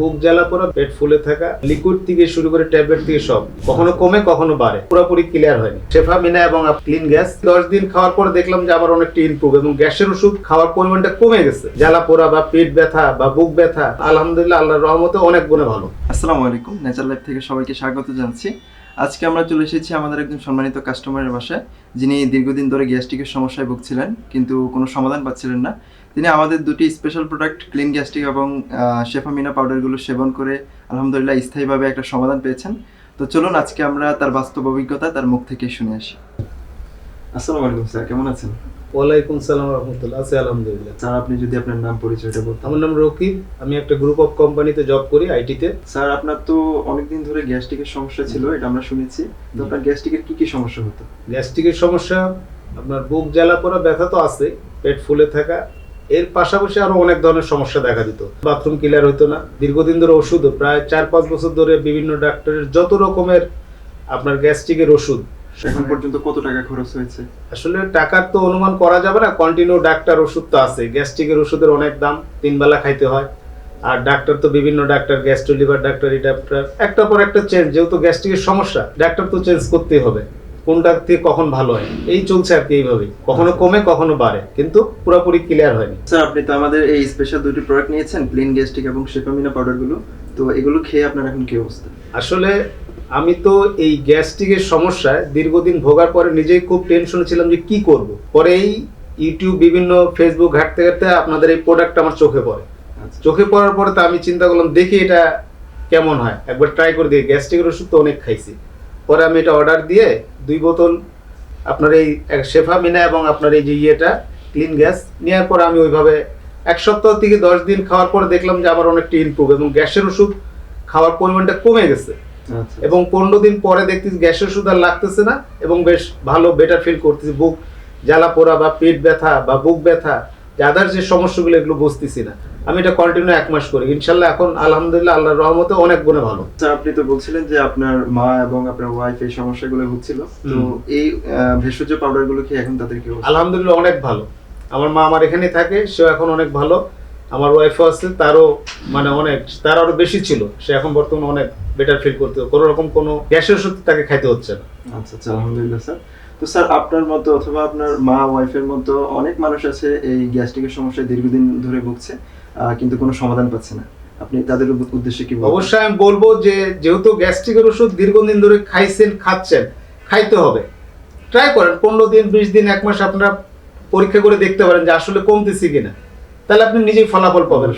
বুক জ্বালা পড়া পেট ফুলে থাকা লিকুইড থেকে শুরু করে ট্যাবলেট থেকে সব, কখনো কমে, কখনো বাড়ে। পুরোপুরি ক্লিয়ার হয়নি। শেফা, মিনা এবং ক্লিন গ্যাস দশ দিন খাওয়ার পর দেখলাম যে আমার অনেকটা ইমপ্রুভ এবং গ্যাসের ওষুধ খাওয়ার পরিমাণটা কমে গেছে। জ্বালা পোড়া বা পেট ব্যথা বা বুক ব্যথা, আলহামদুলিল্লাহ, আল্লাহর রহমতে অনেক গুণে ভালো। আসসালামু আলাইকুম। নেচার লাইফ থেকে সবাইকে স্বাগত জানাচ্ছি। আজকে আমরা চলে এসেছি আমাদের একজন সম্মানিত কাস্টমারের বাসায়, যিনি দীর্ঘদিন ধরে গ্যাস্ট্রিকের সমস্যায় ভুগছিলেন, কিন্তু কোনো সমাধান পাচ্ছিলেন না। তিনি আমাদের দুটি স্পেশাল প্রোডাক্ট ক্লিন গ্যাস্ট্রিক এবং শেফামিনা পাউডারগুলো সেবন করে আলহামদুলিল্লাহ স্থায়ীভাবে একটা সমাধান পেয়েছেন। তো চলুন আজকে আমরা তার বাস্তব অভিজ্ঞতা, তার মুখ থেকে শুনে আসি। আসসালামু আলাইকুম স্যার কেমন আছেন? ওয়ালাইকুম সালাম রহমতুল্লাহ। আছে আলহামদুলিল্লাহ। স্যার আপনি যদি আপনার নাম পরিচয়টা বলতেন। আমার নাম রকিব। আমি একটা গ্রুপ অফ কোম্পানিতে জব করি আইটিতে স্যার আপনার তো অনেকদিন ধরে গ্যাস্ট্রিকের সমস্যা ছিল এটা আমরা শুনেছি। তো আপনার গ্যাস্ট্রিকের কি কি সমস্যা হতো? গ্যাস্ট্রিকের সমস্যা আপনার বুক জ্বালা পড়া ব্যথা তো আছে পেট ফুলে থাকা। এর পাশাপাশি আরও অনেক ধরনের সমস্যা দেখা দিত। বাথরুম ক্লিয়ার হতো না। দীর্ঘদিন ধরে ওষুধও প্রায় চার পাঁচ বছর ধরে বিভিন্ন ডাক্তারের যত রকমের আপনার গ্যাস্ট্রিকের ওষুধ এখন পর্যন্ত কত টাকা খরচ হয়েছে? আসলে টাকার তো অনুমান করা যাবে না কন্টিনিউ ডাক্তার ওষুধ তো আছে গ্যাস্ট্রিকের ওষুধের অনেক দাম তিন বেলা খাইতে হয়। আর ডাক্তার তো বিভিন্ন ডাক্তার গ্যাস্ট্রো লিভার ডাক্তার এই ডাক্তার একটা পর একটা চেঞ্জ যেহেতু গ্যাস্ট্রিকের সমস্যা ডাক্তার তো চেঞ্জ করতেই হবে। কোনটা থেকে কখন ভালো হয়? এই চলছে আর কি এইভাবেই। কখনো কমে কখনো বাড়ে কিন্তু পুরোপুরি ক্লিয়ার হয়নি। স্যার আপনি তো আমাদের এই স্পেশাল দুটি প্রোডাক্ট নিয়েছেন ক্লিন গ্যাস্ট্রিক এবং শেফামিনা পাউডারগুলো তো এগুলো খেয়ে আপনার এখন কি অবস্থা? আসলে আমি তো এই গ্যাস্ট্রিকের সমস্যায় দীর্ঘদিন ভোগার পরে নিজেই খুব টেনশনে ছিলাম যে কি করব। পরে এই ইউটিউব বিভিন্ন ফেসবুক ঘাটতে ঘাটতে আপনাদের এই প্রোডাক্ট আমার চোখে পড়ে। আচ্ছা। চোখে পড়ার পরে তো আমি চিন্তা করলাম দেখি এটা কেমন হয়। একবার ট্রাই করে দিই গ্যাস্ট্রিকের ওষুধ তো অনেক খাইছি। পরে আমি এটা অর্ডার দিয়ে দুই বোতল আপনার এই শেফা মিনা এবং আপনার এই যে ইয়েটা ক্লিন গ্যাস নেওয়ার পর আমি ওইভাবে এক সপ্তাহ থেকে দশ দিন খাওয়ার পর দেখলাম যে আমার অনেকটা ইমপ্রুভ এবং গ্যাসের ওষুধ খাওয়ার পরিমাণটা কমে গেছে। এবং পনেরো দিন পরে দেখতেছি গ্যাসের ওষুধ আর লাগতেছে না এবং বেশ ভালো বেটার ফিল করতেছি। বুক জ্বালা পোড়া বা পেট ব্যথা বা বুক ব্যথা আদার যে সমস্যাগুলো এগুলো বুঝতেছি না। আমি এটা কন্টিনিউ এক মাস করি। ইনশাল্লাহ এখন আলহামদুলিল্লাহ আল্লাহর রহমতে অনেক গুণে ভালো। স্যার আপনি তো বলছিলেন যে আপনার মা এবং আপনার ওয়াইফ এই সমস্যাগুলো ভুগছিল তো এই আহ, ভেষজ পাউডারগুলো খেয়ে এখন তাদের কি আলহামদুলিল্লাহ অনেক ভালো। আমার মা আমার এখানেই থাকে সেও এখন অনেক ভালো। আমার ওয়াইফও আছে তারও মানে অনেক তার আরও বেশি ছিল। সে এখন বর্তমানে অনেক বেটার ফিল করতে কোনো রকম কোনো গ্যাসের ওষুধ তাকে খাইতে হচ্ছে না। আচ্ছা আচ্ছা আলহামদুলিল্লাহ স্যার। তো স্যার আপনার মতো অথবা আপনার মা ওয়াইফের মতো অনেক মানুষ আছে এই গ্যাস্ট্রিকের সমস্যায় দীর্ঘদিন ধরে ভুগছে কিন্তু কোনো সমাধান পাচ্ছে না। আপনি তাদের উদ্দেশ্যে কি অবশ্যই আমি বলব যে যেহেতু গ্যাস্ট্রিকের ওষুধ দীর্ঘদিন ধরে খাইছেন খাচ্ছেন খাইতে হবে। ট্রাই করেন পনেরো দিন বিশ দিন এক মাস আপনারা পরীক্ষা করে দেখতে পারেন যে আসলে কমতেছি কিনা। তাহলে আপনি নিজেই ফলাফল পাবেন।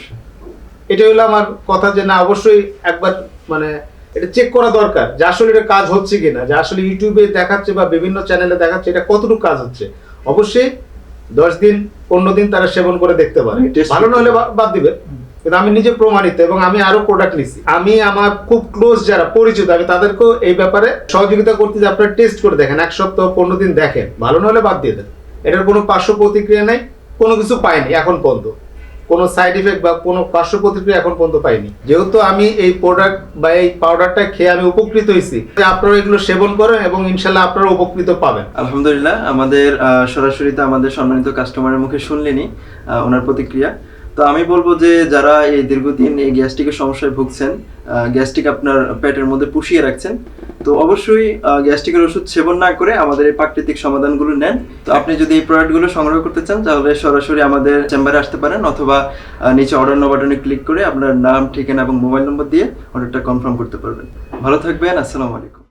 এটা হলো আমার কথা যে না অবশ্যই একবার মানে এটা চেক করা দরকার যে আসলে এটা কাজ হচ্ছে কিনা যে আসলে ইউটিউবে দেখাচ্ছে বা বিভিন্ন চ্যানেলে দেখাচ্ছে এটা কতটুকু কাজ হচ্ছে। অবশ্যই দশ দিন পনেরো দিন তারা সেবন করে দেখতে পারে। ভালো না হলে বাদ দিবে কিন্তু আমি নিজে প্রমাণিত এবং আমি আরও প্রোডাক্ট নিছি। আমি আমার খুব ক্লোজ যারা পরিচিত আমি তাদেরকেও এই ব্যাপারে সহযোগিতা করতে যে আপনারা টেস্ট করে দেখেন এক সপ্তাহ পনেরো দিন দেখেন। ভালো না হলে বাদ দিয়ে দেন। এটার কোনো পার্শ্ব প্রতিক্রিয়া নাই। কোনো কিছু পাইনি, এখন পর্যন্ত কোনো সাইড ইফেক্ট বা কোনো পার্শ্ব প্রতিক্রিয়া এখন পর্যন্ত পাইনি। যেহেতু আমি এই প্রোডাক্ট বা এই পাউডারটা খেয়ে আমি উপকৃত হয়েছি আপনারা এগুলো সেবন করেন এবং ইনশাল্লাহ আপনারা উপকৃত পাবেন। আলহামদুলিল্লাহ, আমাদের সরাসরি তো আমাদের সম্মানিত কাস্টমারের মুখে শুনলেনি ওনার প্রতিক্রিয়া। তো আমি বলব যে যারা এই দীর্ঘদিন এই গ্যাস্ট্রিকের সমস্যায় ভুগছেন গ্যাস্ট্রিক আপনার পেটের মধ্যে পুষিয়ে রাখছেন, তো অবশ্যই গ্যাস্ট্রিকের ওষুধ সেবন না করে আমাদের এই প্রাকৃতিক সমাধানগুলো নেন। তো আপনি যদি এই প্রোডাক্টগুলো সংগ্রহ করতে চান, তাহলে সরাসরি আমাদের চেম্বারে আসতে পারেন অথবা নিচে অর্ডার নো বাটনে ক্লিক করে আপনার নাম, ঠিকানা এবং মোবাইল নম্বর দিয়ে অর্ডারটা কনফার্ম করতে পারবেন। ভালো থাকবেন, আসসালামু আলাইকুম।